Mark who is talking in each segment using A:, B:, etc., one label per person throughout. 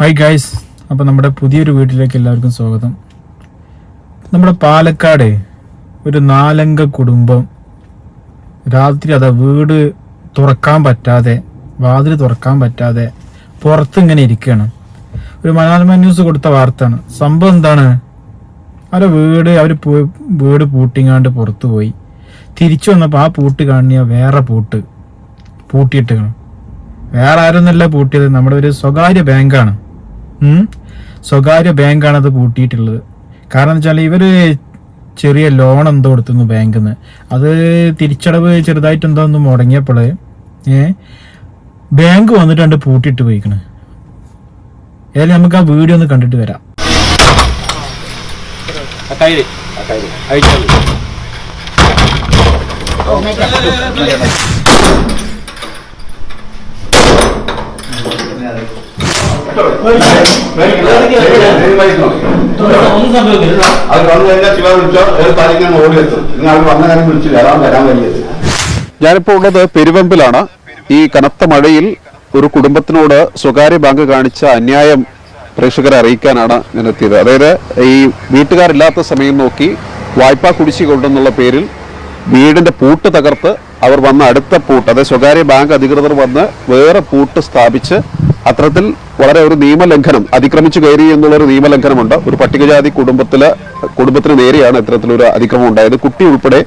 A: Hi guys അപ്പോൾ നമ്മുടെ പുതിയൊരു വീട്ടിലേക്ക് എല്ലാവർക്കും സ്വാഗതം. നമ്മുടെ പാലക്കാട് ഒരു നാലംഗ കുടുംബം രാത്രി അതാ വീട് തുറക്കാൻ പറ്റാതെ വാതിൽ തുറക്കാൻ പറ്റാതെ പുറത്ത് ഇങ്ങനെ ഇരിക്കുകയാണ്. ഒരു മനോരമ ന്യൂസ് കൊടുത്ത വാർത്തയാണ്. സംഭവം എന്താണ്? അവരെ വീട് അവർ വീട് പൂട്ടിങ്ങാണ്ട് പുറത്തു പോയി തിരിച്ചു വന്നപ്പോൾ ആ പൂട്ട് കാണിയ വേറെ പൂട്ട് പൂട്ടിയിട്ടാണ്. വേറെ ആരൊന്നല്ല പൂട്ടിയത്. നമ്മുടെ ഒരു സ്വകാര്യ ബാങ്കാണ്. സ്വകാര്യ ബാങ്കാണ് അത് പൂട്ടിയിട്ടുള്ളത് കാരണം എന്ന് വെച്ചാൽ ഇവർ ചെറിയ ലോൺ എന്തോ കൊടുത്തുന്നു ബാങ്കിൽ നിന്ന് അത് തിരിച്ചടവ് ചെറുതായിട്ട് എന്തോ ഒന്ന് മുടങ്ങിയപ്പോൾ ഏ ബാങ്ക് വന്നിട്ട് കണ്ട് പൂട്ടിയിട്ട് പോയിക്കണ്. ഏതായാലും നമുക്ക് ആ വീഡിയോ ഒന്ന് കണ്ടിട്ട് വരാം.
B: ആ
C: അത് വന്നു കഴിഞ്ഞാൽ ശിവ വിളിച്ചോ ഏത് പാലിക്കാൻ ഓടിയെത്തും നിങ്ങൾ അവർ വന്ന കാര്യം വിളിച്ചു വരാൻ വരാൻ കഴിയത്
D: ഞാനിപ്പോൾ ഉള്ളത് പെരുവമ്പിലാണ്. ഈ കനത്ത മഴയിൽ ഒരു കുടുംബത്തിനോട് സ്വകാര്യ ബാങ്ക് കാണിച്ച അന്യായം പ്രേക്ഷകരെ അറിയിക്കാനാണ് ഞാൻ എത്തിയത് അതായത് ഈ വീട്ടുകാരില്ലാത്ത സമയം നോക്കി വായ്പാ കുടിശ്ശിക ഉണ്ടെന്നുള്ള പേരിൽ വീടിന്റെ പൂട്ട് തകർത്ത് അവർ വന്ന അടുത്ത പൂട്ട് അതായത് സ്വകാര്യ ബാങ്ക് അധികൃതർ വന്ന് വേറെ പൂട്ട് സ്ഥാപിച്ച് അത്തരത്തിൽ വളരെ ഒരു നിയമലംഘനം അതിക്രമിച്ചു കയറി എന്നുള്ള ഒരു നിയമലംഘനമുണ്ട്. ഒരു പട്ടികജാതി കുടുംബത്തിൽ കുടുംബത്തിന് നേരെയാണ് ഇത്തരത്തിലൊരു അതിക്രമം ഉണ്ടായത്. കുട്ടി ഉൾപ്പെടെ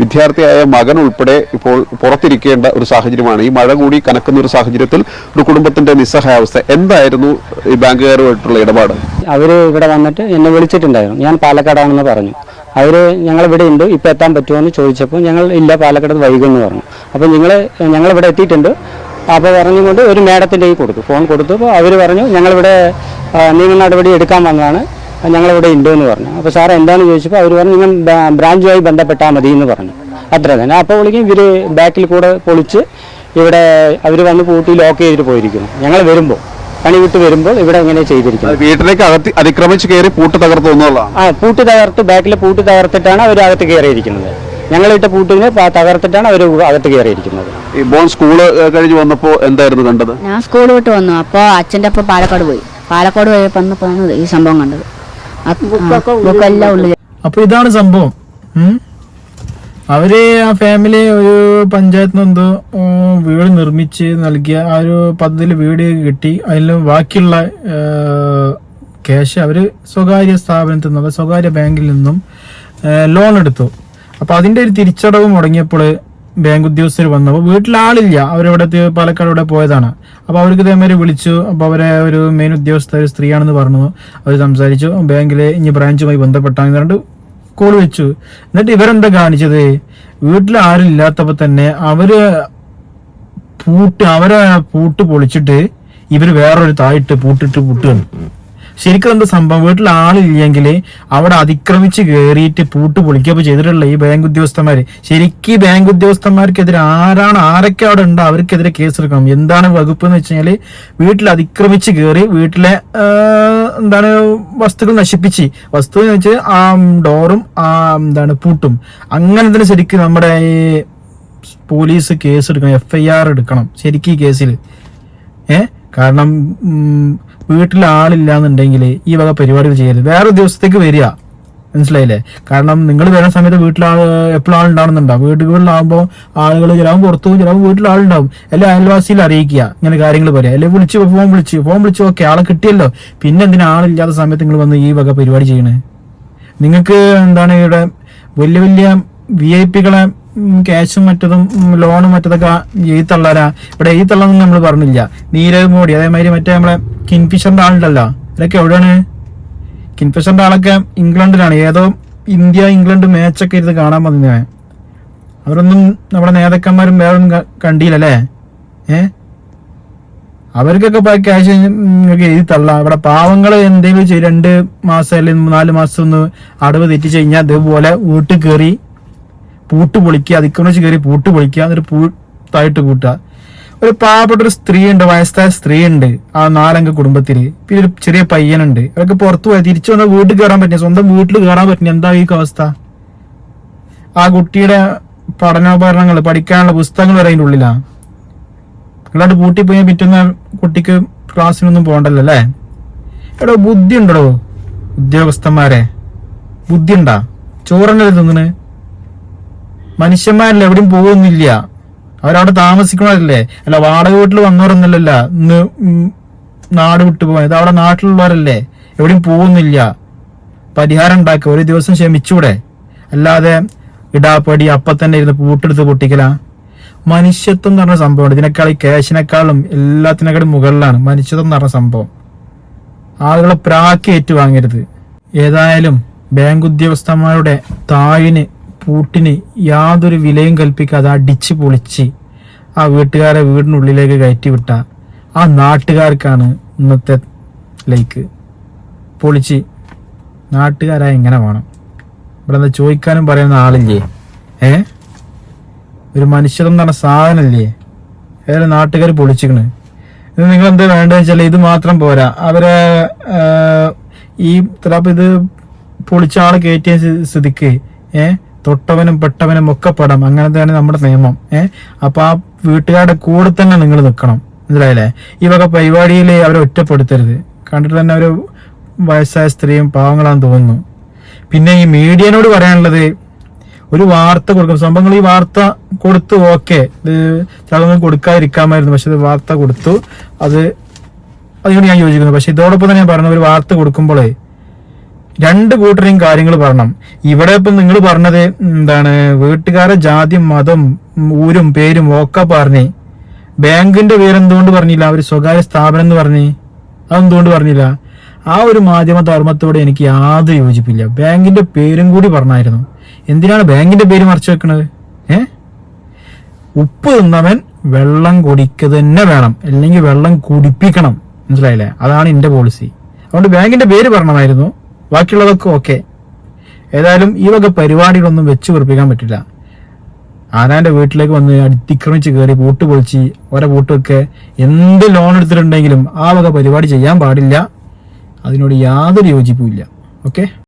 D: വിദ്യാർത്ഥിയായ മകൻ ഉൾപ്പെടെ ഇപ്പോൾ പുറത്തിരിക്കേണ്ട ഒരു സാഹചര്യമാണ്. ഈ മഴ കൂടി കനക്കുന്ന ഒരു സാഹചര്യത്തിൽ ഒരു കുടുംബത്തിന്റെ നിസ്സഹായാവസ്ഥ എന്തായിരുന്നു ഈ ബാങ്കുകാരുമായിട്ടുള്ള ഇടപാട്?
E: അവർ ഇവിടെ വന്നിട്ട് എന്നെ വിളിച്ചിട്ടുണ്ടായിരുന്നു. ഞാൻ പാലക്കാടാണെന്ന് പറഞ്ഞു. അവർ ഞങ്ങൾ ഇവിടെ ഉണ്ട് ഇപ്പോൾ എത്താൻ പറ്റുമോ എന്ന് ചോദിച്ചപ്പോൾ ഞങ്ങൾ ഇല്ല പാലക്കാട് വൈകുമെന്ന് പറഞ്ഞു. അപ്പോൾ നിങ്ങൾ ഞങ്ങൾ ഇവിടെ എത്തിയിട്ടുണ്ട്. അപ്പോൾ പറഞ്ഞുകൊണ്ട് ഒരു മേഡത്തിന്റെ കയ്യിൽ കൊടുത്തു. ഫോൺ കൊടുത്തു. അപ്പോൾ അവർ പറഞ്ഞു ഞങ്ങളിവിടെ നിയമ നടപടി എടുക്കാൻ വന്നതാണ്. ഞങ്ങളിവിടെ ഉണ്ട് എന്ന് പറഞ്ഞു. അപ്പോൾ സാർ എന്താണെന്ന് ചോദിച്ചപ്പോൾ അവർ പറഞ്ഞു നിങ്ങൾ ബ്രാ- ബ്രാഞ്ചുമായി ബന്ധപ്പെട്ടാൽ മതി എന്ന് പറഞ്ഞു. അത്ര തന്നെ. അപ്പോൾ വിളിക്കും ഇവർ ബാക്കിൽ കൂടെ പൊളിച്ച് ഇവിടെ അവർ വന്ന് പൂട്ടി ലോക്ക് ചെയ്തിട്ട് പോയിരിക്കുന്നു. ഞങ്ങൾ വരുമ്പോൾ പണി വിട്ട് വരുമ്പോൾ ഇവിടെ ഇങ്ങനെ ചെയ്തിരിക്കുന്നത്
D: വീട്ടിലേക്ക് അകത്ത് അതിക്രമിച്ച് കയറി പൂട്ട് തകർത്ത്
E: ആ പൂട്ട് തകർത്ത് ബാക്കിൽ പൂട്ട് തകർത്തിട്ടാണ് അവർ അകത്ത് കയറിയിരിക്കുന്നത്. ഞങ്ങളിട്ട പൂട്ടിനെ തകർത്തിട്ടാണ് അവർ അകത്ത് കയറിയിരിക്കുന്നത്.
D: ഈ ബോൺ സ്കൂൾ കഴിഞ്ഞ് വന്നപ്പോൾ എന്തായിരുന്നു കണ്ടത്?
F: ഞാൻ സ്കൂൾ വിട്ട് വന്നു. അപ്പോൾ അച്ഛന്റെ ഒപ്പം പാലക്കാട് പോയി. പാലക്കാട് പോയി വന്നപ്പോഴാണ് ഈ സംഭവം കണ്ടത്. ബുക്കെല്ലാം ഉള്ളിൽ
A: അപ്പൊ ഇതാണ് സംഭവം. അവർ ആ ഫാമിലി ഒരു പഞ്ചായത്തിന് എന്തോ വീട് നിർമ്മിച്ച് നൽകിയ ആ ഒരു പദ്ധതിയിൽ വീട് കിട്ടി. അതിൽ ബാക്കിയുള്ള ക്യാഷ് അവർ സ്വകാര്യ സ്ഥാപനത്തിൽ നിന്നും സ്വകാര്യ ബാങ്കിൽ നിന്നും ലോൺ എടുത്തു. അപ്പൊ അതിന്റെ ഒരു തിരിച്ചടവ് മുടങ്ങിയപ്പോൾ ബാങ്ക് ഉദ്യോഗസ്ഥർ വന്നു. അപ്പൊ വീട്ടിൽ ആളില്ല. അവരിവിടെ പാലക്കാട് ഇവിടെ പോയതാണ്. അപ്പൊ അവർക്ക് ഇതേമാതിരി വിളിച്ചു. അപ്പൊ അവരെ ഒരു മെയിൻ ഉദ്യോഗസ്ഥ ഒരു സ്ത്രീയാണെന്ന് പറഞ്ഞു. അവർ സംസാരിച്ചു. ബാങ്കിലെ ഇനി ബ്രാഞ്ചുമായി ബന്ധപ്പെട്ടാന്ന് പറഞ്ഞിട്ട് കോൾ വെച്ചു. എന്നിട്ട് ഇവരെന്താ കാണിച്ചത്? വീട്ടിൽ ആരും ഇല്ലാത്തപ്പോ തന്നെ അവർ പൂട്ട് അവരെ പൂട്ട് പൊളിച്ചിട്ട് ഇവർ വേറൊരു തായിട്ട് പൂട്ടിട്ട് പൂട്ടുകയാണ്. ശരിക്കും എന്താ സംഭവം? വീട്ടിൽ ആളില്ലെങ്കിൽ അവിടെ അതിക്രമിച്ച് കയറിയിട്ട് പൂട്ട് പൊളിക്കുകയൊക്കെ ചെയ്തിട്ടുള്ള ഈ ബാങ്ക് ഉദ്യോഗസ്ഥന്മാര്. ശരിക്കും ബാങ്ക് ഉദ്യോഗസ്ഥന്മാർക്കെതിരെ ആരാണ് ആരൊക്കെ അവിടെ ഉണ്ട് അവർക്കെതിരെ കേസെടുക്കണം. എന്താണ് വകുപ്പ് എന്ന് വെച്ചാൽ വീട്ടിൽ അതിക്രമിച്ച് കയറി വീട്ടിലെ എന്താണ് വസ്തുക്കൾ നശിപ്പിച്ച്. വസ്തു എന്ന് വെച്ചാൽ ആ ഡോറും ആ എന്താണ് പൂട്ടും. അങ്ങനെ തന്നെ ശരിക്കും നമ്മുടെ ഈ പോലീസ് കേസ് എടുക്കണം എഫ് ഐ ആർ എടുക്കണം. ശരിക്കും ഈ കേസിൽ ഏഹ് കാരണം വീട്ടിൽ ആളില്ലാന്നുണ്ടെങ്കിൽ ഈ വക പരിപാടികൾ ചെയ്യരുത്. വേറെ ദിവസത്തേക്ക് വരിക. മനസ്സിലായില്ലേ? കാരണം നിങ്ങൾ വരുന്ന സമയത്ത് വീട്ടിൽ ആൾ എപ്പോഴും ആളുണ്ടാവുന്നുണ്ടാവും വീടുകളിലാകുമ്പോൾ ആളുകൾ ചിലവും പുറത്തു ചിലവും വീട്ടിൽ ആളുണ്ടാവും എല്ലാ അയൽവാസിയിൽ അറിയിക്കുക ഇങ്ങനെ കാര്യങ്ങൾ പറയാം. അല്ലെങ്കിൽ വിളിച്ച് ഫോൺ വിളിച്ച് ഫോൺ വിളിച്ച് ഓക്കെ ആളെ കിട്ടിയല്ലോ. പിന്നെ എന്തിനാ ആളില്ലാത്ത സമയത്ത് നിങ്ങൾ വന്ന് ഈ വക പരിപാടി ചെയ്യണേ? നിങ്ങൾക്ക് എന്താണ് ഇവിടെ വലിയ വലിയ വി ഐ പികളെ ക്യാഷും മറ്റതും ലോണും മറ്റതൊക്കെ ഈ ഇവിടെ ഈ തള്ളൊന്നും നമ്മൾ പറഞ്ഞില്ല. നീരവ് മോഡി അതേമാതിരി മറ്റേ നമ്മളെ കിൻഫിഷറിന്റെ ആളുണ്ടല്ലോ. അതൊക്കെ എവിടെയാണ്? കിൻഫിഷറിന്റെ ആളൊക്കെ ഇംഗ്ലണ്ടിലാണ്. ഏതോ ഇന്ത്യ ഇംഗ്ലണ്ട് മാച്ചൊക്കെ ഇരുന്ന് കാണാൻ വന്നേ അവരൊന്നും നമ്മുടെ നേതാക്കന്മാരും വേറെ ഒന്നും ക- കണ്ടില്ലല്ലേ ഏ? അവർക്കൊക്കെ പോയി ക്യാഷ് എഴുതി തള്ള. ഇവിടെ പാവങ്ങൾ എന്തെങ്കിലും രണ്ട് മാസം അല്ലെങ്കിൽ നാല് മാസം ഒന്ന് അടവ് തെറ്റിച്ച് കഴിഞ്ഞാൽ അതേപോലെ വീട്ടിൽ കയറി പൂട്ട് പൊളിക്കുക അതിക്രമിച്ച് കയറി പൂട്ട് പൊളിക്കുക എന്നൊരു പൂട്ടായിട്ട് കൂട്ടുക. ഒരു പാവപ്പെട്ട ഒരു സ്ത്രീ ഉണ്ട് വയസ്സായ സ്ത്രീ ഉണ്ട് ആ നാലംഗ കുടുംബത്തിൽ. പിന്നെ ഒരു ചെറിയ പയ്യനുണ്ട്. അവരൊക്കെ പുറത്തു പോയി തിരിച്ചു വന്നാൽ വീട്ടിൽ കയറാൻ പറ്റില്ല. സ്വന്തം വീട്ടിൽ കയറാൻ പറ്റില്ല. എന്താ ഈ അവസ്ഥ? ആ കുട്ടിയുടെ പഠനോപകരണങ്ങൾ പഠിക്കാനുള്ള പുസ്തകങ്ങൾ വരെ അതിന്റെ ഉള്ളിലാണ് അല്ലാണ്ട് പൂട്ടി പോയി പിറ്റുന്ന കുട്ടിക്ക് ക്ലാസ്സിനൊന്നും പോകണ്ടല്ലോ അല്ലേ? എടോ ബുദ്ധി ഉണ്ടോ ഉദ്യോഗസ്ഥന്മാരെ ബുദ്ധി ഉണ്ടാ ചോറന്നല്ലേ തിന്നണ്? മനുഷ്യന്മാരല്ല എവിടെയും പോകുന്നില്ല. അവരവിടെ താമസിക്കണമല്ലേ അല്ല വാടക വീട്ടിൽ വന്നവരൊന്നല്ലല്ല ഇന്ന് നാട് വിട്ടു പോയത്. അവിടെ നാട്ടിലുള്ളവരല്ലേ? എവിടെയും പോകുന്നില്ല. പരിഹാരം ഉണ്ടാക്കുക ഒരു ദിവസം ക്ഷമിച്ചൂടെ. അല്ലാതെ ഇടാപ്പടി അപ്പൊ തന്നെ ഇരുന്ന് പൂട്ടെടുത്ത് പൊട്ടിക്കല. മനുഷ്യത്വം എന്ന് പറഞ്ഞ സംഭവമാണ് ഇതിനേക്കാൾ ഈ ക്യാഷിനേക്കാളും എല്ലാത്തിനേക്കാളും മുകളിലാണ് മനുഷ്യത്വം എന്ന് പറഞ്ഞ സംഭവം. ആളുകളെ പ്രാക്കി ഏറ്റുവാങ്ങരുത് ഏതായാലും ബാങ്ക് ഉദ്യോഗസ്ഥന്മാരുടെ താഴിന് പൂട്ടിന് യാതൊരു വിലയും കൽപ്പിക്കാതെ അടിച്ച് പൊളിച്ച് ആ വീട്ടുകാരെ വീടിനുള്ളിലേക്ക് കയറ്റി വിട്ട ആ നാട്ടുകാർക്കാണ് ഇന്നത്തെ ലൈക്ക്. പൊളിച്ച് നാട്ടുകാരായ എങ്ങനെ വേണം. ഇവിടെ എന്താ ചോദിക്കാനും പറയുന്ന ആളില്ലേ? ഏ? ഒരു മനുഷ്യത്വം എന്ന് പറഞ്ഞ സാധനല്ലേ? ഏതായാലും നാട്ടുകാർ പൊളിച്ചിക്കണ്. ഇത് നിങ്ങൾ എന്താ വേണ്ടതെന്ന് വെച്ചാൽ ഇത് മാത്രം പോരാ. അവരെ ഈ ഇത്ര ഇത് പൊളിച്ച ആൾ കയറ്റിയ സ്ഥി- സ്ഥിതിക്ക് ഏ? തൊട്ടവനും പെട്ടവനും ഒക്കെ പെടാം തന്നെ നമ്മുടെ നിയമം. ഏഹ് അപ്പൊ ആ വീട്ടുകാരുടെ കൂടെ തന്നെ നിങ്ങൾ നിൽക്കണം. മനസ്സിലായില്ലേ? ഈ വക പരിപാടിയിൽ അവരെ ഒറ്റപ്പെടുത്തരുത്. കണ്ടിട്ട് തന്നെ ഒരു വയസ്സായ സ്ത്രീയും പാവങ്ങളാന്ന് തോന്നുന്നു. പിന്നെ ഈ മീഡിയനോട് പറയാനുള്ളത് ഒരു വാർത്ത കൊടുക്കും സംഭവങ്ങൾ ഈ വാർത്ത കൊടുത്തു ഓക്കെ. ഇത് ചിലതൊന്നും കൊടുക്കാതിരിക്കാമായിരുന്നു. പക്ഷെ വാർത്ത കൊടുത്തു. അത് അതിനോട് ഞാൻ യോജിക്കുന്നു. പക്ഷെ ഇതോടൊപ്പം തന്നെ ഞാൻ പറഞ്ഞു ഒരു വാർത്ത കൊടുക്കുമ്പോഴേ രണ്ട് കൂട്ടരെയും കാര്യങ്ങൾ പറയണം. ഇവിടെ ഇപ്പം നിങ്ങൾ പറഞ്ഞത് എന്താണ് വീട്ടുകാരെ ജാതി മതം ഊരും പേരും ഒക്കെ പറഞ്ഞ് ബാങ്കിന്റെ പേരെന്തുകൊണ്ട് പറഞ്ഞില്ല? ഒരു സ്വകാര്യ സ്ഥാപനം എന്ന് പറഞ്ഞ് അതെന്തുകൊണ്ട് പറഞ്ഞില്ല? ആ ഒരു മാധ്യമ ധർമ്മത്തോടെ എനിക്ക് യാതൊരു യോജിപ്പില്ല. ബാങ്കിന്റെ പേരും കൂടി പറഞ്ഞായിരുന്നു. എന്തിനാണ് ബാങ്കിന്റെ പേര് മറച്ചു വെക്കണത്? ഏ? ഉപ്പ് തിന്നവൻ വെള്ളം കുടിക്കുക തന്നെ വേണം. അല്ലെങ്കിൽ വെള്ളം കുടിപ്പിക്കണം. മനസ്സിലായില്ലേ? അതാണ് എന്റെ പോളിസി അതുകൊണ്ട് ബാങ്കിന്റെ പേര് പറഞ്ഞതായിരുന്നു ബാക്കിയുള്ളതൊക്കെ ഓക്കെ ഏതായാലും ഈ വക പരിപാടികളൊന്നും വെച്ച് വെറുപ്പിക്കാൻ പറ്റില്ല. ആരാന്റെ വീട്ടിലേക്ക് വന്ന് അതിക്രമിച്ച് കയറി പൂട്ട് പൊളിച്ച് ഓരോ പൂട്ടൊക്കെ എന്ത് ലോൺ എടുത്തിട്ടുണ്ടെങ്കിലും ആ വക പരിപാടി ചെയ്യാൻ പാടില്ല. അതിനോട് യാതൊരു യോജിപ്പുമില്ല ഓക്കെ